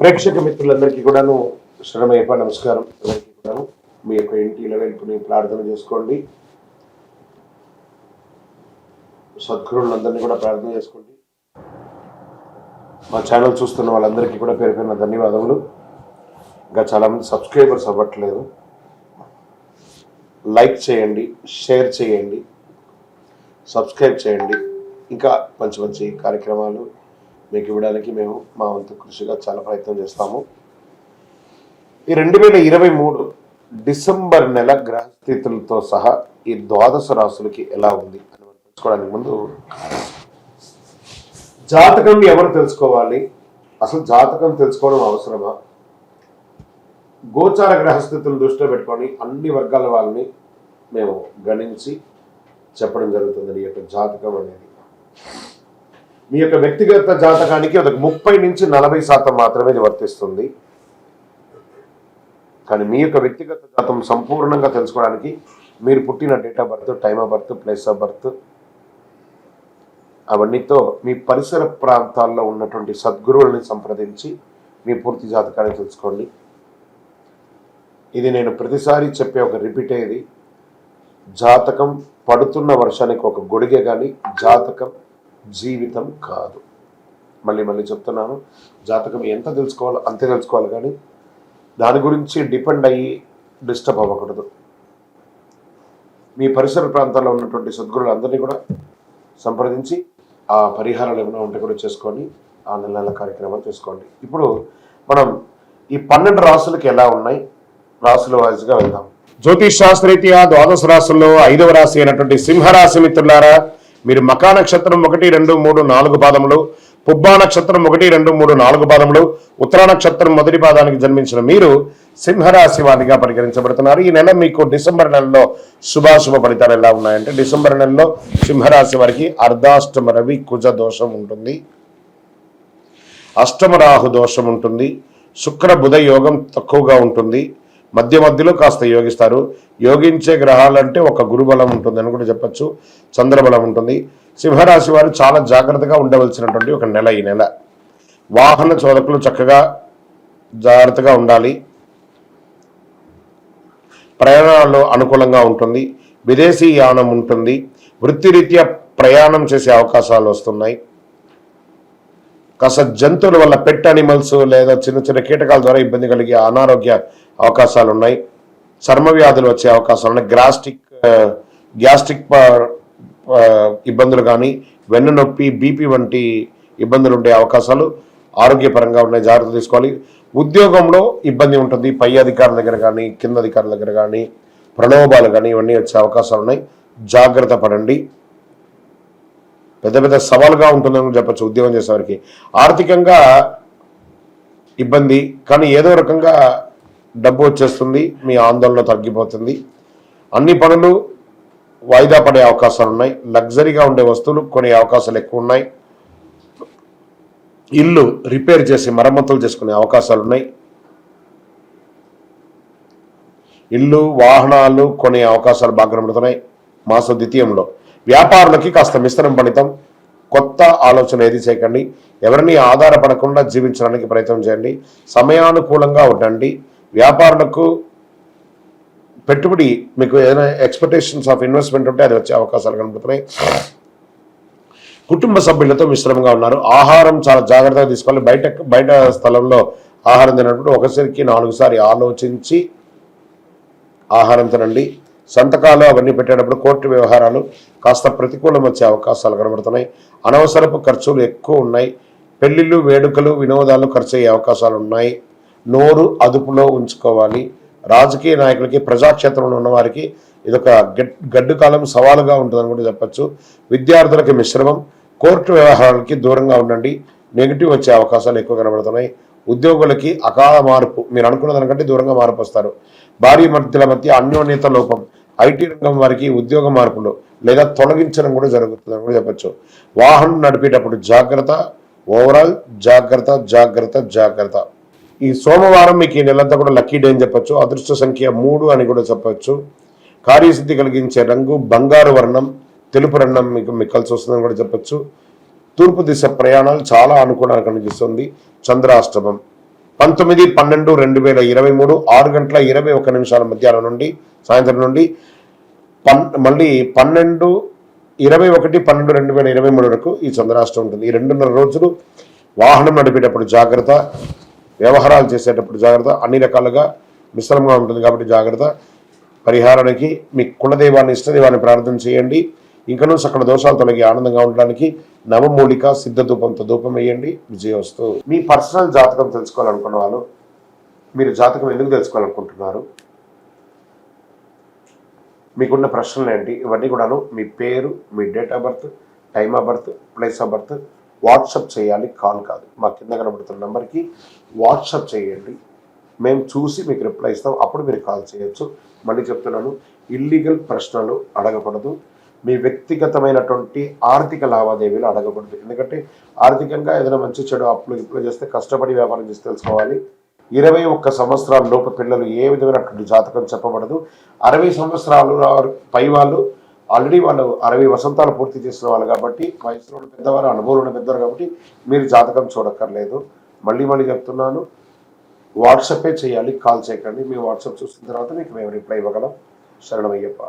ప్రేక్షక మిత్రులందరికీ కూడాను శరణమయ్యప్ప నమస్కారం. అందరికీ కూడాను మీ యొక్క ఇంటిలో ఇలవెల్పుని ప్రార్థన చేసుకోండి. సద్గురులందరినీ కూడా ప్రార్థన చేసుకోండి. మా ఛానల్ చూస్తున్న వాళ్ళందరికీ కూడా పేరు పేరున ధన్యవాదములు. ఇంకా చాలామంది సబ్స్క్రైబర్స్ అవ్వట్లేదు. లైక్ చేయండి షేర్ చేయండి సబ్స్క్రైబ్ చేయండి. ఇంకా మంచి మంచి కార్యక్రమాలు మీకు ఇవ్వడానికి మేము మా వంతు కృషిగా చాలా ప్రయత్నం చేస్తాము. ఈ రెండు వేల ఇరవై మూడు డిసెంబర్ నెల గ్రహస్థితులతో సహా ఈ ద్వాదశ రాసులకి ఎలా ఉంది అని తెలుసుకోవడానికి ముందు జాతకం ఎవరు తెలుసుకోవాలి? అసలు జాతకం తెలుసుకోవడం అవసరమా? గోచార గ్రహస్థితులను దృష్టిలో పెట్టుకొని అన్ని వర్గాల వాళ్ళని మేము గణించి చెప్పడం జరుగుతుంది ఈ యొక్క జాతకం అనేది. మీ యొక్క వ్యక్తిగత జాతకానికి ఒక ముప్పై నుంచి నలభై శాతం మాత్రమే ఇది వర్తిస్తుంది. కానీ మీ యొక్క వ్యక్తిగత జాతం సంపూర్ణంగా తెలుసుకోవడానికి మీరు పుట్టిన date of birth time of birth place of birth అవన్నీతో మీ పరిసర ప్రాంతాల్లో ఉన్నటువంటి సద్గురువుల్ని సంప్రదించి మీ పూర్తి జాతకాన్ని తెలుసుకోండి. ఇది నేను ప్రతిసారి చెప్పే ఒక రిపీట్ అయ్యేది జాతకం పడుతున్న వర్షానికి ఒక గొడిగే కానీ జాతకం జీవితం కాదు. మళ్ళీ మళ్ళీ చెప్తున్నాను జాతకం ఎంత తెలుసుకోవాలో అంతే తెలుసుకోవాలి కానీ దాని గురించి డిపెండ్ అయ్యి డిస్టర్బ్ అవ్వకూడదు. మీ పరిసర ప్రాంతాల్లో ఉన్నటువంటి సద్గురులందరినీ కూడా సంప్రదించి ఆ పరిహారాలు ఏమైనా ఉంటే కూడా చేసుకొని ఆ నెల నెల కార్యక్రమాలు చేసుకోండి. ఇప్పుడు మనం ఈ పన్నెండు రాసులకు ఎలా ఉన్నాయి? రాసుల వాయిస్గా వెళ్దాం. జ్యోతిష్ శాస్త్రరీత్యా ద్వాదశ రాసుల్లో ఐదవ రాశి అయినటువంటి సింహరాశి మిత్రులారా మీరు మకా నక్షత్రం ఒకటి రెండు మూడు నాలుగు పాదములు పుబ్బా నక్షత్రం ఒకటి రెండు మూడు నాలుగు పాదములు ఉత్తరా నక్షత్రం మొదటి పాదానికి జన్మించిన మీరు సింహరాశి వారిగా పరిగణించబడుతున్నారు. ఈ నెల మీకు డిసెంబర్ నెలలో శుభాశుభ ఫలితాలు ఎలా ఉన్నాయంటే డిసెంబర్ నెలలో సింహరాశి వారికి అర్ధాష్టమ రవి కుజ దోషం ఉంటుంది. అష్టమ రాహు దోషం ఉంటుంది. శుక్ర బుధ యోగం తక్కువగా ఉంటుంది. మధ్య మధ్యలో కాస్త యోగిస్తారు. యోగించే గ్రహాలంటే ఒక గురుబలం ఉంటుంది అని కూడా చెప్పచ్చు. చంద్రబలం ఉంటుంది. సింహరాశి వారు చాలా జాగ్రత్తగా ఉండవలసినటువంటి ఒక నెల ఈ నెల. వాహన చోదకులు చక్కగా జాగ్రత్తగా ఉండాలి. ప్రయాణాల్లో అనుకూలంగా ఉంటుంది. విదేశీ యానం ఉంటుంది. వృత్తిరీత్యా ప్రయాణం చేసే అవకాశాలు వస్తున్నాయి. కాస్త జంతువుల వల్ల పెట్ అనిమల్స్ లేదా చిన్న చిన్న కీటకాల ద్వారా ఇబ్బంది కలిగే అనారోగ్య అవకాశాలు ఉన్నాయి చర్మ వ్యాధులు వచ్చే అవకాశాలు ఉన్నాయి గ్రాస్టిక్ గ్యాస్ట్రిక్ ఇబ్బందులు కానీ వెన్ను నొప్పి బీపీ వంటి ఇబ్బందులు ఉండే అవకాశాలు ఆరోగ్యపరంగా ఉన్నాయి. జాగ్రత్త తీసుకోవాలి. ఉద్యోగంలో ఇబ్బంది ఉంటుంది. పై అధికారుల దగ్గర కానీ కింద అధికారుల దగ్గర కానీ ప్రలోభాలు కానీ ఇవన్నీ వచ్చే అవకాశాలు ఉన్నాయి. జాగ్రత్త పడండి. పెద్ద పెద్ద సవాలుగా ఉంటుందని చెప్పచ్చు ఉద్యోగం చేసేవారికి. ఆర్థికంగా ఇబ్బంది కానీ ఏదో రకంగా డబ్బు వచ్చేస్తుంది మీ ఆందోళన తగ్గిపోతుంది. అన్ని పనులు వాయిదా పడే అవకాశాలు ఉన్నాయి. లగ్జరీగా ఉండే వస్తువులు కొనే అవకాశాలు ఎక్కువ ఉన్నాయి. ఇల్లు రిపేర్ చేసి మరమ్మతులు చేసుకునే అవకాశాలు ఉన్నాయి. ఇల్లు వాహనాలు కొనే అవకాశాలు బాగా కనబడుతున్నాయి. మాస ద్వితీయంలో వ్యాపారులకి కాస్త మిశ్రమ ఫలితం. కొత్త ఆలోచన ఏది చేయకండి. ఎవరిని ఆధారపడకుండా జీవించడానికి ప్రయత్నం చేయండి. సమయానుకూలంగా ఉండండి. వ్యాపారులకు పెట్టుబడి మీకు ఏదైనా ఎక్స్పెక్టేషన్స్ ఆఫ్ ఇన్వెస్ట్మెంట్ ఉంటే అది వచ్చే అవకాశాలు కనబడుతున్నాయి. కుటుంబ సభ్యులతో మిశ్రమంగా ఉన్నారు. ఆహారం చాలా జాగ్రత్తగా తీసుకోవాలి. బయట బయట స్థలంలో ఆహారం తినప్పుడు ఒకసారికి నాలుగుసారి ఆలోచించి ఆహారం తినండి. సంతకాలు అవన్నీ పెట్టేటప్పుడు కోర్టు వ్యవహారాలు కాస్త ప్రతికూలం వచ్చే అవకాశాలు కనబడుతున్నాయి. అనవసరపు ఖర్చులు ఎక్కువ ఉన్నాయి. పెళ్ళిళ్ళు వేడుకలు వినోదాలు ఖర్చు అయ్యే అవకాశాలు ఉన్నాయి. నోరు అదుపులో ఉంచుకోవాలి. రాజకీయ నాయకులకి ప్రజాక్షేత్రంలో ఉన్న వారికి ఇదొక గడ్ గడ్డు కాలం సవాలుగా ఉంటుందని కూడా చెప్పచ్చు. విద్యార్థులకి మిశ్రమం కోర్టు వ్యవహారాలకి దూరంగా ఉండండి. నెగిటివ్ వచ్చే అవకాశాలు ఎక్కువ కనబడుతున్నాయి. ఉద్యోగులకి అకాల మార్పు మీరు అనుకున్న దానికంటే దూరంగా మార్పు వస్తారు భారీ మధ్యల మధ్య అన్యోన్యత లోపం ఐటీ రంగం వారికి ఉద్యోగ మార్పులు లేదా తొలగించడం కూడా జరుగుతుందని కూడా చెప్పచ్చు. వాహనం నడిపేటప్పుడు జాగ్రత్త ఓవరాల్ జాగ్రత్త జాగ్రత్త జాగ్రత్త. ఈ సోమవారం మీకు ఈ నెలంతా కూడా లక్కీ డే అని చెప్పొచ్చు అదృష్ట సంఖ్య మూడు అని కూడా చెప్పచ్చు. కార్యసిద్ధి కలిగించే రంగు బంగారు వర్ణం తెలుపు రంగం మీకు మీకు కలిసి వస్తుందని కూడా చెప్పచ్చు. తూర్పు దిశ ప్రయాణాలు చాలా అనుకూలంగా కనిపిస్తుంది. చంద్రాష్టమం పంతొమ్మిది పన్నెండు రెండు వేల ఇరవై మూడు ఆరు గంటల ఇరవై ఒక నిమిషాల మధ్యాహ్నం నుండి సాయంత్రం నుండి పన్ మళ్ళీ పన్నెండు ఇరవై ఒకటి పన్నెండు రెండు వేల ఇరవై మూడు వరకు ఈ చంద్రాష్టం ఉంటుంది. ఈ రెండున్నర రోజులు వాహనం నడిపేటప్పుడు జాగ్రత్త. వ్యవహారాలు చేసేటప్పుడు జాగ్రత్త అన్ని రకాలుగా మిశ్రమంగా ఉంటుంది కాబట్టి జాగ్రత్త. పరిహారానికి మీ కులదైవాన్ని ఇష్టదైవాన్ని ప్రార్థన చేయండి. ఇంకనూ సకల దోషాలు తొలగి ఆనందంగా ఉండడానికి నవమూలిక సిద్ధ ధూపంతో ధూపం వేయండి. విజయవస్తు. మీ పర్సనల్ జాతకం తెలుసుకోవాలనుకున్న వాళ్ళు మీరు జాతకం ఎందుకు తెలుసుకోవాలనుకుంటున్నారు? మీకున్న ప్రశ్నలు ఏంటి? ఇవన్నీ కూడాను మీ పేరు మీ date of birth time of birth place of birth WhatsApp చేయాలి కాల్ కాదు. మా కింద కనబడుతున్న నెంబర్కి వాట్సప్ చేయండి. మేము చూసి మీకు రిప్లై ఇస్తాం. అప్పుడు మీరు కాల్ చేయొచ్చు. మళ్ళీ చెప్తున్నాను ఇల్లీగల్ ప్రశ్నలు అడగకూడదు. మీ వ్యక్తిగతమైనటువంటి ఆర్థిక లావాదేవీలు అడగకూడదు. ఎందుకంటే ఆర్థికంగా ఏదైనా మంచి చెడు అప్పులు ఇప్పులు చేస్తే కష్టపడి వ్యాపారం చేసి తెలుసుకోవాలి. ఇరవై ఒక్క సంవత్సరాల లోపు పిల్లలు ఏ విధమైనటువంటి జాతకం చెప్పబడదు. అరవై సంవత్సరాలు పై వాళ్ళు ఆల్రెడీ వాళ్ళు అరవై వసంతాలు పూర్తి చేసిన వాళ్ళు కాబట్టి వయసులో ఉన్న పెద్దవారు అనుభవంలో ఉన్న పెద్దవారు కాబట్టి మీరు జాతకం చూడక్కర్లేదు. మళ్ళీ మళ్ళీ చెప్తున్నాను వాట్సాపే చేయాలి కాల్ చేయకండి. మీ వాట్సాప్ చూసిన తర్వాత మీకు మేము రిప్లై ఇవ్వగలం. శరణమయ్యప్ప.